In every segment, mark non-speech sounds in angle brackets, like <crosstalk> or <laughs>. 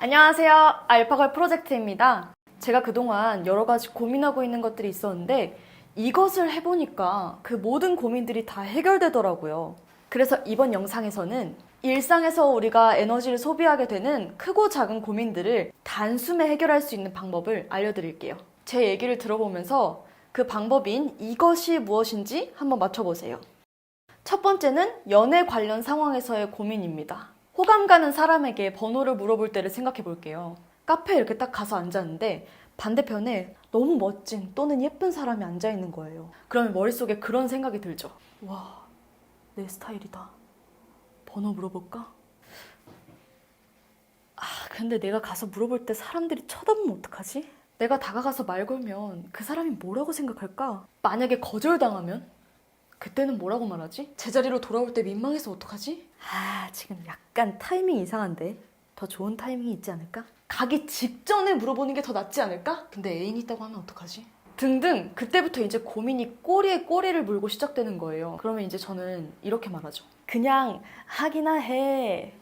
안녕하세요. 알파걸 프로젝트입니다. 제가 그동안 여러 가지 고민하고 있는 것들이 있었는데 이것을 해보니까 그 모든 고민들이 다 해결되더라고요. 그래서 이번 영상에서는 일상에서 우리가 에너지를 소비하게 되는 크고 작은 고민들을 단숨에 해결할 수 있는 방법을 알려드릴게요. 제 얘기를 들어보면서 그 방법인 이것이 무엇인지 한번 맞춰보세요. 첫 번째는 연애 관련 상황에서의 고민입니다. 호감 가는 사람에게 번호를 물어볼 때를 생각해 볼게요. 카페에 이렇게 딱 가서 앉았는데 반대편에 너무 멋진 또는 예쁜 사람이 앉아 있는 거예요. 그러면 머릿속에 그런 생각이 들죠. 와, 내 스타일이다. 번호 물어볼까? 아, 근데 내가 가서 물어볼 때 사람들이 쳐다보면 어떡하지? 내가 다가가서 말 걸면 그 사람이 뭐라고 생각할까? 만약에 거절당하면? 그때는 뭐라고 말하지? 제자리로 돌아올 때 민망해서 어떡하지? 아, 지금 약간 타이밍 이상한데? 더 좋은 타이밍이 있지 않을까? 가기 직전에 물어보는 게 더 낫지 않을까? 근데 애인 있다고 하면 어떡하지? 등등 그때부터 이제 고민이 꼬리에 꼬리를 물고 시작되는 거예요. 그러면 이제 저는 이렇게 말하죠. 그냥 하기나 해.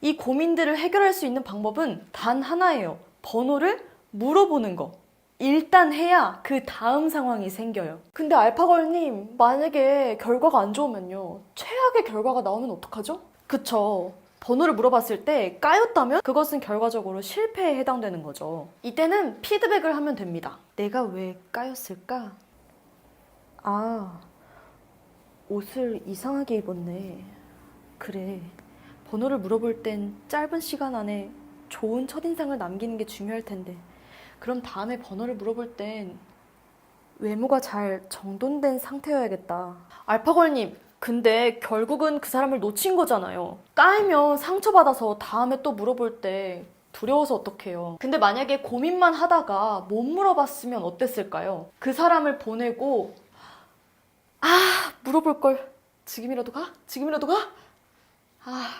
이 고민들을 해결할 수 있는 방법은 단 하나예요. 번호를 물어보는 거. 일단 해야 그 다음 상황이 생겨요. 근데 알파걸님, 만약에 결과가 안 좋으면요. 최악의 결과가 나오면 어떡하죠? 그쵸. 번호를 물어봤을 때 까였다면 그것은 결과적으로 실패에 해당되는 거죠. 이때는 피드백을 하면 됩니다. 내가 왜 까였을까? 아, 옷을 이상하게 입었네. 그래. 번호를 물어볼 땐 짧은 시간 안에 좋은 첫인상을 남기는 게 중요할 텐데. 그럼 다음에 번호를 물어볼 땐 외모가 잘 정돈된 상태여야겠다. 알파걸님, 근데 결국은 그 사람을 놓친 거잖아요. 까이면 상처받아서 다음에 또 물어볼 때 두려워서 어떡해요. 근데 만약에 고민만 하다가 못 물어봤으면 어땠을까요? 그 사람을 보내고, 아, 물어볼 걸. 지금이라도 가? 지금이라도 가? 아,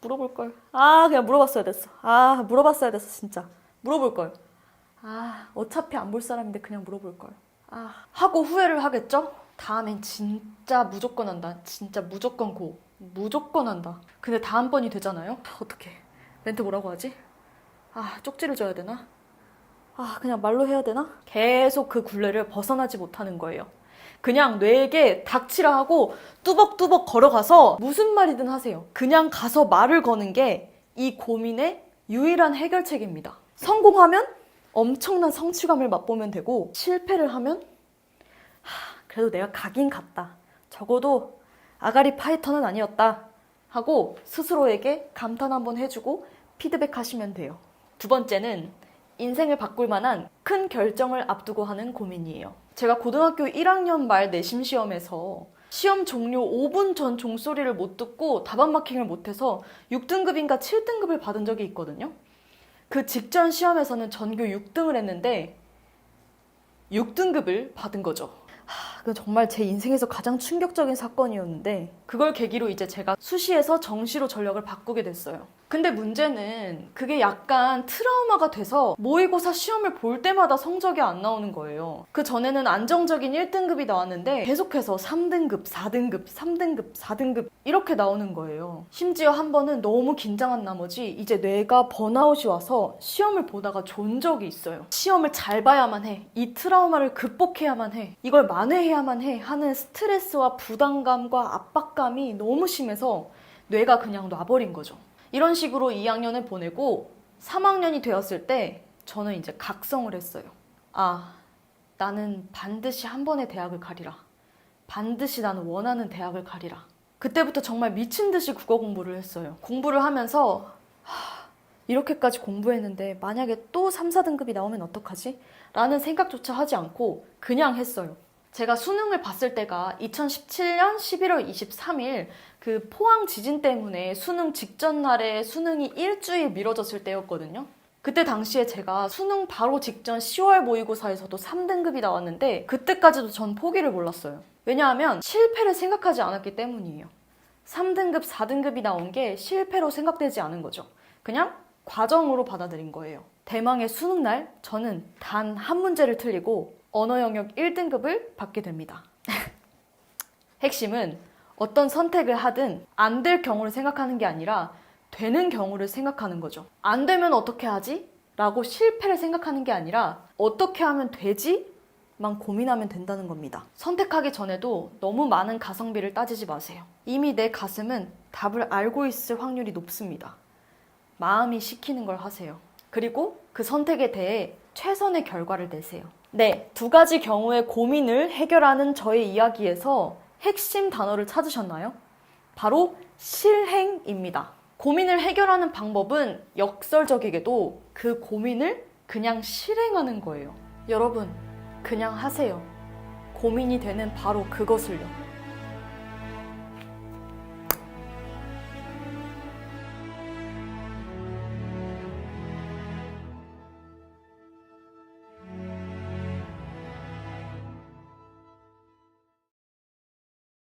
물어볼 걸. 아, 그냥 물어봤어야 됐어. 아, 물어봤어야 됐어, 진짜. 물어볼 걸. 아, 어차피 안 볼 사람인데 그냥 물어볼 걸. 아, 하고 후회를 하겠죠? 다음엔 진짜 무조건 한다. 진짜 무조건 고. 무조건 한다. 근데 다음번이 되잖아요? 어떻게? 멘트 뭐라고 하지? 아, 쪽지를 줘야 되나? 아, 그냥 말로 해야 되나? 계속 그 굴레를 벗어나지 못하는 거예요. 그냥 뇌에게 닥치라 하고 뚜벅뚜벅 걸어가서 무슨 말이든 하세요. 그냥 가서 말을 거는 게 이 고민의 유일한 해결책입니다. 성공하면 엄청난 성취감을 맛보면 되고 실패를 하면 하, 그래도 내가 가긴 갔다. 적어도 아가리 파이터는 아니었다. 하고 스스로에게 감탄 한번 해주고 피드백 하시면 돼요. 두 번째는 인생을 바꿀 만한 큰 결정을 앞두고 하는 고민이에요. 제가 고등학교 1학년 말 내심 시험에서 시험 종료 5분 전 종소리를 못 듣고 답안 마킹을 못해서 6등급인가 7등급을 받은 적이 있거든요. 그 직전 시험에서는 전교 6등을 했는데 6등급을 받은 거죠. 하, 그건 정말 제 인생에서 가장 충격적인 사건이었는데 그걸 계기로 이제 제가 수시에서 정시로 전력을 바꾸게 됐어요. 근데 문제는 그게 약간 트라우마가 돼서 모의고사 시험을 볼 때마다 성적이 안 나오는 거예요. 그 전에는 안정적인 1등급이 나왔는데 계속해서 3등급, 4등급, 3등급, 4등급 이렇게 나오는 거예요. 심지어 한 번은 너무 긴장한 나머지 이제 뇌가 번아웃이 와서 시험을 보다가 존 적이 있어요. 시험을 잘 봐야만 해. 이 트라우마를 극복해야만 해. 이걸 만회 해야만 해. 하는 스트레스와 부담감과 압박감이 너무 심해서 뇌가 그냥 놔버린 거죠. 이런 식으로 2학년을 보내고 3학년이 되었을 때 저는 이제 각성을 했어요. 아, 나는 반드시 한 번의 대학을 가리라. 반드시 나는 원하는 대학을 가리라. 그때부터 정말 미친 듯이 국어 공부를 했어요. 공부를 하면서 하, 이렇게까지 공부했는데 만약에 또 3, 4등급이 나오면 어떡하지? 라는 생각조차 하지 않고 그냥 했어요. 제가 수능을 봤을 때가 2017년 11월 23일 그 포항 지진 때문에 수능 직전 날에 수능이 일주일 미뤄졌을 때였거든요. 그때 당시에 제가 수능 바로 직전 10월 모의고사에서도 3등급이 나왔는데 그때까지도 전 포기를 몰랐어요. 왜냐하면 실패를 생각하지 않았기 때문이에요. 3등급, 4등급이 나온 게 실패로 생각되지 않은 거죠. 그냥 과정으로 받아들인 거예요. 대망의 수능 날 저는 단 한 문제를 틀리고 언어 영역 1등급을 받게 됩니다. <laughs> 핵심은 어떤 선택을 하든 안 될 경우를 생각하는 게 아니라 되는 경우를 생각하는 거죠. 안 되면 어떻게 하지? 라고 실패를 생각하는 게 아니라 어떻게 하면 되지? 만 고민하면 된다는 겁니다. 선택하기 전에도 너무 많은 가성비를 따지지 마세요. 이미 내 가슴은 답을 알고 있을 확률이 높습니다. 마음이 시키는 걸 하세요. 그리고 그 선택에 대해 최선의 결과를 내세요. 네, 두 가지 경우의 고민을 해결하는 저의 이야기에서 핵심 단어를 찾으셨나요? 바로 실행입니다. 고민을 해결하는 방법은 역설적이게도 그 고민을 그냥 실행하는 거예요. 여러분, 그냥 하세요. 고민이 되는 바로 그것을요.